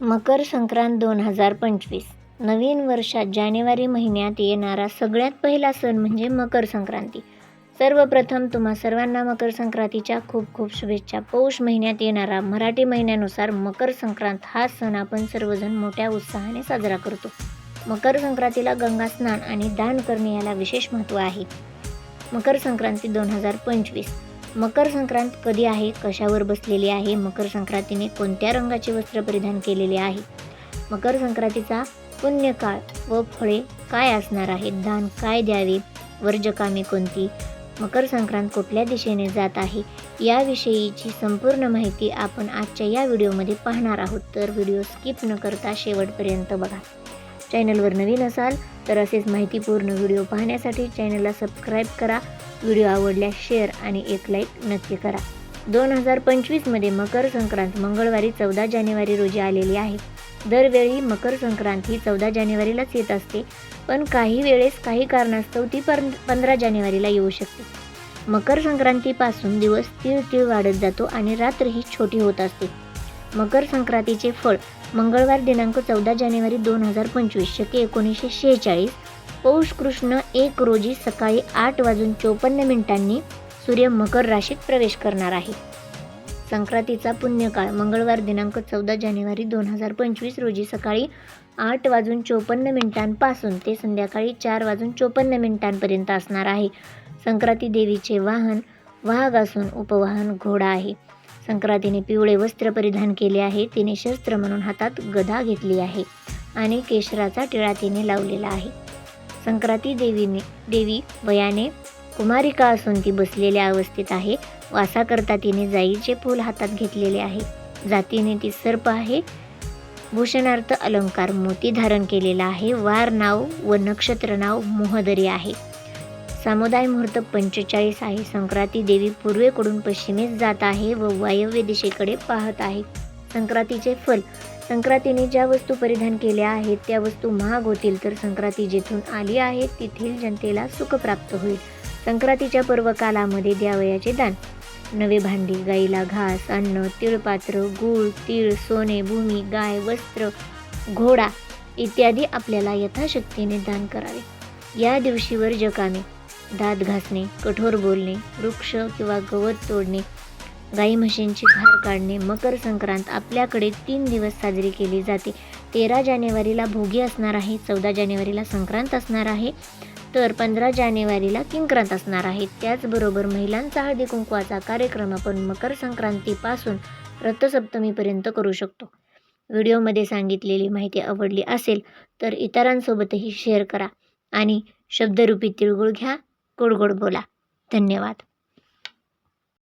मकर संक्रांत दोन हजार पंचवीस. नवीन वर्षात जानेवारी महिन्यात येणारा सगळ्यात पहिला सण म्हणजे मकर संक्रांती. सर्वप्रथम तुम्हा सर्वांना मकर संक्रांतीच्या खूप खूप शुभेच्छा. पौष महिन्यात येणारा मराठी महिन्यानुसार मकर संक्रांत हा सण आपण सर्वजण मोठ्या उत्साहाने साजरा करतो. मकर संक्रांतीला गंगा स्नान आणि दान करणे याला विशेष महत्त्व आहे. मकर संक्रांती दोन हजार पंचवीस. मकर संक्रांत कधी आहे? कशावर बसलेली आहे? मकर संक्रांतीने कोणत्या रंगाचे वस्त्र परिधान केलेले आहे? मकर संक्रांतीचा पुण्यकाळ व फळे काय असणार आहेत? दान काय द्यावे? वर्जकामे कोणती? मकर संक्रांत कुठल्या दिशेने जात आहे? याविषयीची संपूर्ण माहिती आपण आजच्या या व्हिडिओमध्ये पाहणार आहोत. तर व्हिडिओ स्किप न करता शेवटपर्यंत बघा. चॅनलवर नवीन असाल तर असेच माहितीपूर्ण व्हिडिओ पाहण्यासाठी चॅनलला सबस्क्राईब करा. व्हिडिओ आवडल्यास शेअर आणि एक लाईक नक्की करा. दोन हजार पंचवीसमध्ये मकर संक्रांत मंगळवारी चौदा जानेवारी रोजी आलेली आहे. दरवेळी मकर संक्रांत ही चौदा जानेवारीलाच येत असते पण काही वेळेस काही कारणास्तव ती पण पंधरा जानेवारीला येऊ शकते. मकर संक्रांतीपासून दिवस तीळ तीळ वाढत जातो आणि रात्र ही छोटी होत असते. मकर संक्रांतीचे फळ मंगळवार दिनांक चौदा जानेवारी दोन हजार पंचवीस शके एकोणीसशे शेहेचाळीस पौष कृष्ण एक रोजी सकाळी आठ वाजून चोपन्न मिनिटांनी सूर्य मकर राशीत प्रवेश करणार आहे. संक्रांतीचा पुण्यकाळ मंगळवार दिनांक चौदा जानेवारी दोन हजार पंचवीस रोजी सकाळी आठ वाजून चोपन्न मिनिटांपासून ते संध्याकाळी चार वाजून चोपन्न मिनिटांपर्यंत असणार आहे. संक्रांती देवीचे वाहन वाहक असून उपवाहन घोडा आहे. संक्रांतीने पिवळे वस्त्र परिधान केले आहे तिने शस्त्र म्हणून हातात गदा घेतली आहे आणि केशराचा टिळा तिने लावलेला आहे. संक्रांती देवीने देवी वयाने कुमारिका असून ती बसलेल्या अवस्थेत आहे. वासाकरता तिने जाईचे फूल हातात घेतलेले आहे. जातीने ती सर्प आहे. भूषणार्थ अलंकार मोती धारण केलेला आहे. वार नाव व नक्षत्र नाव मोहदरी आहे. सामुदाय मुहूर्त पंचेचाळीस आहे. संक्रांती देवी पूर्वेकडून पश्चिमेस जात आहे व वायव्य दिशेकडे पाहत आहे. संक्रांतीचे फल संक्रांतीने ज्या वस्तू परिधान केल्या आहेत त्या वस्तू महाग होतील तर संक्रांती जेथून आली आहे तेथील जनतेला सुख प्राप्त होईल. संक्रांतीच्या पर्वकालामध्ये द्यावयाचे दान. नवे भांडी गाईला घास अन्न तिळपात्र गूळ तीळ सोने भूमी गाय वस्त्र घोडा इत्यादी आपल्याला यथाशक्तीने दान करावे. या दिवशीवर जकाने दात घासणे कठोर बोलणे वृक्ष किंवा गवत तोडणे गाई म्हशींची घार काढणे मकर संक्रांत आपल्याकडे तीन दिवस साजरी केली जाते. तेरा जानेवारीला भोगी असणार आहे चौदा जानेवारीला संक्रांत असणार आहे तर पंधरा जानेवारीला किंक्रांत असणार आहे. त्याचबरोबर महिलांचा हळदी कुंकवाचा कार्यक्रम आपण मकर संक्रांतीपासून रथसप्तमीपर्यंत करू शकतो. व्हिडिओमध्ये सांगितलेली माहिती आवडली असेल तर इतरांसोबतही शेअर करा आणि शब्दरूपी तिळगुळ घ्या गोड गोड बोला. धन्यवाद.